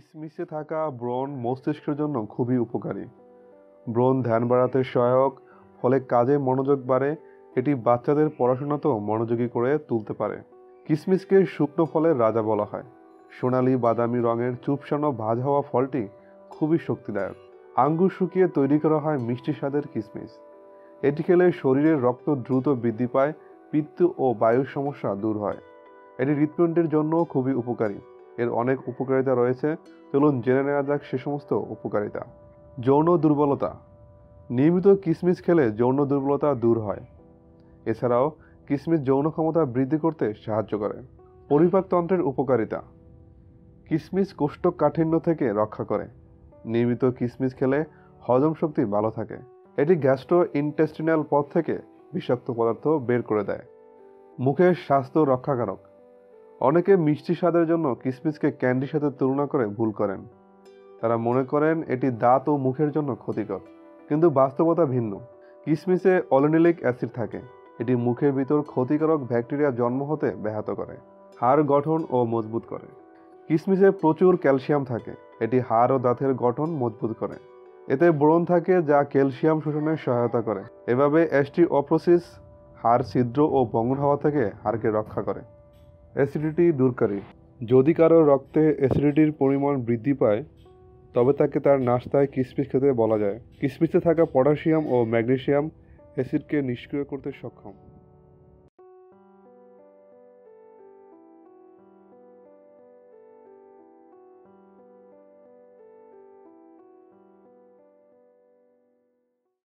কিসমিসে থাকা ব্রণ মস্তিষ্কের জন্য খুবই উপকারী। ব্রণ ধ্যান বাড়াতে সহায়ক, ফলে কাজে মনোযোগ বাড়ে, এটি বাচ্চাদের পড়াশোনাতেও মনোযোগী করে তুলতে পারে। কিসমিসকে শুকনো ফলের রাজা বলা হয়। সোনালি বাদামি রঙের চুপসানো ভাজ হওয়া ফলটি খুবই শক্তিদায়ক। আঙ্গুর শুকিয়ে তৈরি করা হয় মিষ্টি স্বাদের কিসমিস। এটি খেলে শরীরের রক্ত দ্রুত বৃদ্ধি পায়, পিত্ত ও বায়ুর সমস্যা দূর হয়। এটি হৃৎপিণ্ডের জন্য খুবই উপকারী। এর অনেক উপকারিতা রয়েছে। চলুন জেনে নেওয়া যাক সে সমস্ত উপকারিতা। যৌন দুর্বলতা। নিয়মিত কিসমিস খেলে যৌন দুর্বলতা দূর হয়। এছাড়াও, কিসমিস যৌন ক্ষমতা বৃদ্ধি করতে সাহায্য করে। পরিপাকতন্ত্রের উপকারিতা। কিসমিস কোষ্ঠকাঠিন্য থেকে রক্ষা করে। নিয়মিত কিসমিস খেলে হজম শক্তি ভালো থাকে। এটি গ্যাস্ট্রো ইন্টেস্টিনাল পথ থেকে বিষাক্ত পদার্থ বের করে দেয়। মুখের স্বাস্থ্য রক্ষাকারক। অনেকে মিষ্টি স্বাদের জন্য কিসমিসকে ক্যান্ডির সাথে তুলনা করে ভুল করেন। তারা মনে করেন এটি দাঁত ও মুখের জন্য ক্ষতিকর, কিন্তু বাস্তবতা ভিন্ন। কিসমিসে অলিনিলিক অ্যাসিড থাকে। এটি মুখের ভিতর ক্ষতিকারক ব্যাকটেরিয়া জন্ম হতে ব্যাহত করে, হাড় গঠন ও মজবুত করে। কিসমিসে প্রচুর ক্যালসিয়াম থাকে। এটি হাড় ও দাঁতের গঠন মজবুত করে। এতে ব্রণ থাকে যা ক্যালসিয়াম শোষণে সহায়তা করে। এভাবে অ্যাস্টিওপ্রোসিস, হাড় ছিদ্র ও ভঙ্গুর হওয়া থেকে হাড়কে রক্ষা করে। অ্যাসিডিটি দূরকারী যদি কারও রক্তে অ্যাসিডিটির পরিমাণ বৃদ্ধি পায়, তবে তাকে তার নাস্তায় কিসমিস খেতে বলা যায়। কিসমিসে থাকা পটাশিয়াম ও ম্যাগনেশিয়াম অ্যাসিডকে নিষ্ক্রিয় করতে সক্ষম।